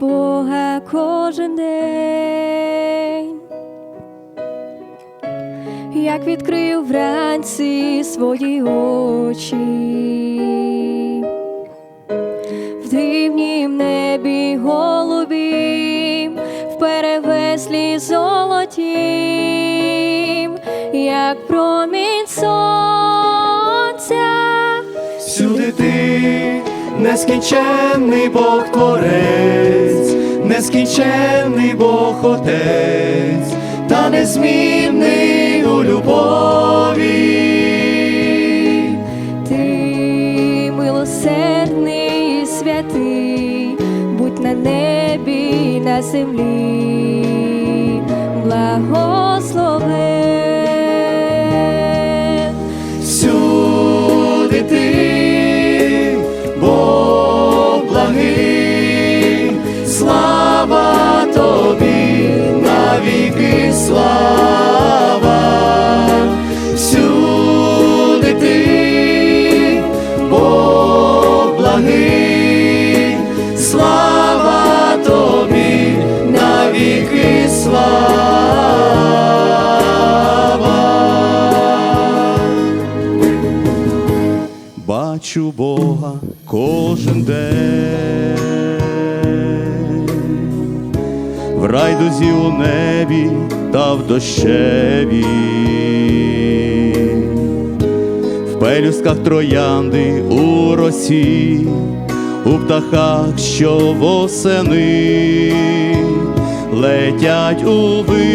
Бога кожен день, як відкрив вранці свої очі, в дивнім небі голубім, в перевеслі золотім, як промінь сонця. Всюди ти нескінченний Бог Творець, нескінченний Бог Отець, та незмінний у любові. Ти милосердний святий, будь на небі на землі, благослови. Слава. Всюди ти, Бог благий, слава тобі, навіки слава. Бачу Бога кожен день, в райдузі у небі та в дощеві, в пелюсках троянди у росі, у птахах, що восени летять у вирі,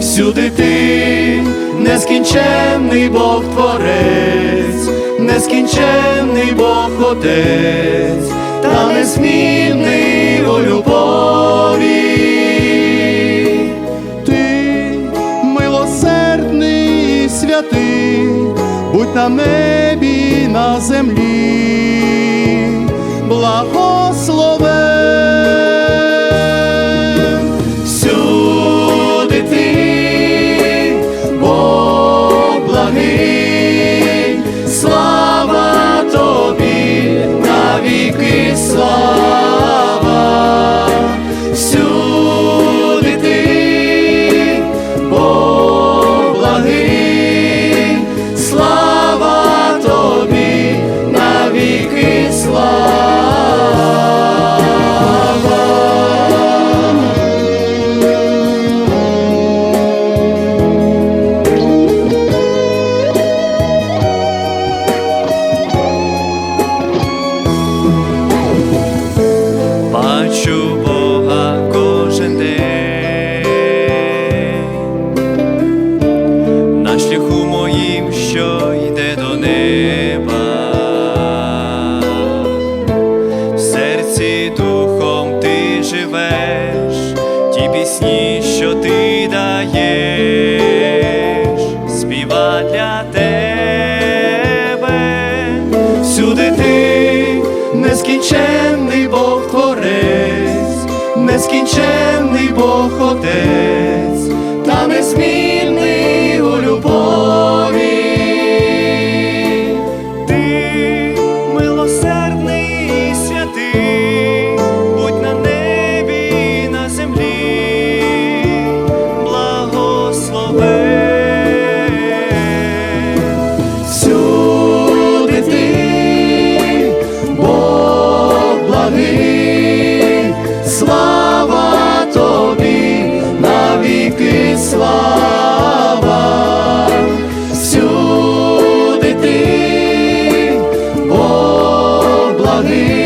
всюди ти нескінченний Бог Творець, нескінченний Бог Отець, та незмінний будь на небі на землі, благословен даєш, співа для тебе. Всюди ти нескінченний Бог Творець, нескінченний Бог Отець, Dios.